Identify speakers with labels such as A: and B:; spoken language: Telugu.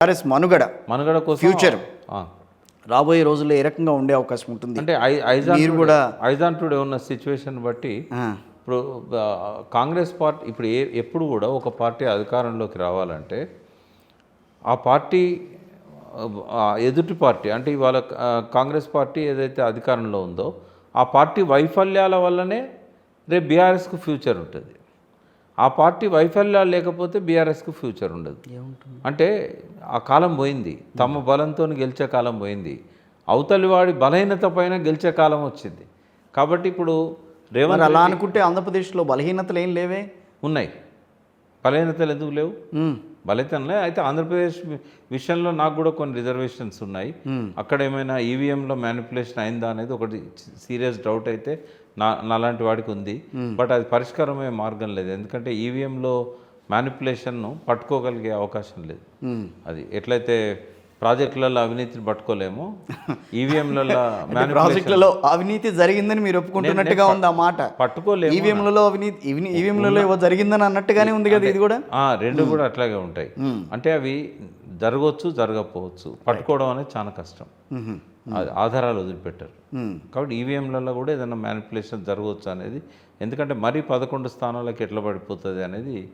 A: టీఆర్ఎస్ మనుగడ
B: మనుగడ. ఆ.
A: రాబోయే రోజుల్లో ఏ రకంగా ఉండే అవకాశం ఉంటుంది?
B: అంటే
A: మీరు కూడా-
B: ఐజాన్ టుడే ఉన్న సిచ్యువేషన్ బట్టి ఇప్పుడు కాంగ్రెస్ పార్టీ ఇప్పుడు ఏ ఎప్పుడు కూడా ఒక పార్టీ అధికారంలోకి రావాలంటే ఆ పార్టీ ఎదుటి పార్టీ అంటే ఇవాళ కాంగ్రెస్ పార్టీ ఏదైతే అధికారంలో ఉందో ఆ పార్టీ వైఫల్యాల వల్లనే రేపు బీఆర్ఎస్కు ఫ్యూచర్ ఉంటుంది. ఆ పార్టీ వైఫల్యాలు లేకపోతే బీఆర్ఎస్కు ఫ్యూచర్ ఉండదు. అంటే ఆ కాలం పోయింది. తమ బలంతో గెలిచే కాలం పోయింది. అవతలి వాడి బలహీనత పైన గెలిచే కాలం వచ్చింది. కాబట్టి ఇప్పుడు రేవంత్
A: అలా అనుకుంటే ఆంధ్రప్రదేశ్లో బలహీనతలు ఏం లేవే?
B: ఉన్నాయి. బలహీనతలు ఎందుకు లేవు?
A: ఉమ్,
B: బలహీనతలే అయితే ఆంధ్రప్రదేశ్ విషయంలో నాకు కూడా కొన్ని రిజర్వేషన్స్ ఉన్నాయి. అక్కడ ఏమైనా ఈవీఎంలో మ్యానిపులేషన్ అయిందా అనేది ఒకటి సీరియస్ డౌట్ అయితే నా నాలాంటి వాడికి ఉంది. బట్ అది పరిష్కారమయ్యే మార్గం లేదు. ఎందుకంటే ఈవీఎంలో మ్యానిపులేషన్ను పట్టుకోగలిగే అవకాశం లేదు. అది ఎట్లయితే ప్రాజెక్టులలో అవినీతిని పట్టుకోలేమో ఈవీఎంలలో
A: ప్రాజెక్టులలో అవినీతి జరిగిందని మీరు ఒప్పుకుంటున్నట్టుగా ఉంది ఆ మాట?
B: పట్టుకోలేము
A: ఈవీఎంలలో అవినీతి ఈవీఎంలలో ఏవో జరిగిందని అన్నట్టుగానే ఉంది కదా ఇది కూడా?
B: రెండు కూడా అట్లాగే ఉంటాయి. అంటే అవి జరగవచ్చు జరగకపోవచ్చు పట్టుకోవడం అనేది చాలా కష్టం. ఆధారాలు వదిలిపెట్టారు. కాబట్టి ఈవీఎంలలో కూడా ఏదైనా మ్యానిపులేషన్ జరగవచ్చు అనేది ఎందుకంటే మరీ పదకొండు స్థానాలకు ఎట్లా పడిపోతుంది అనేది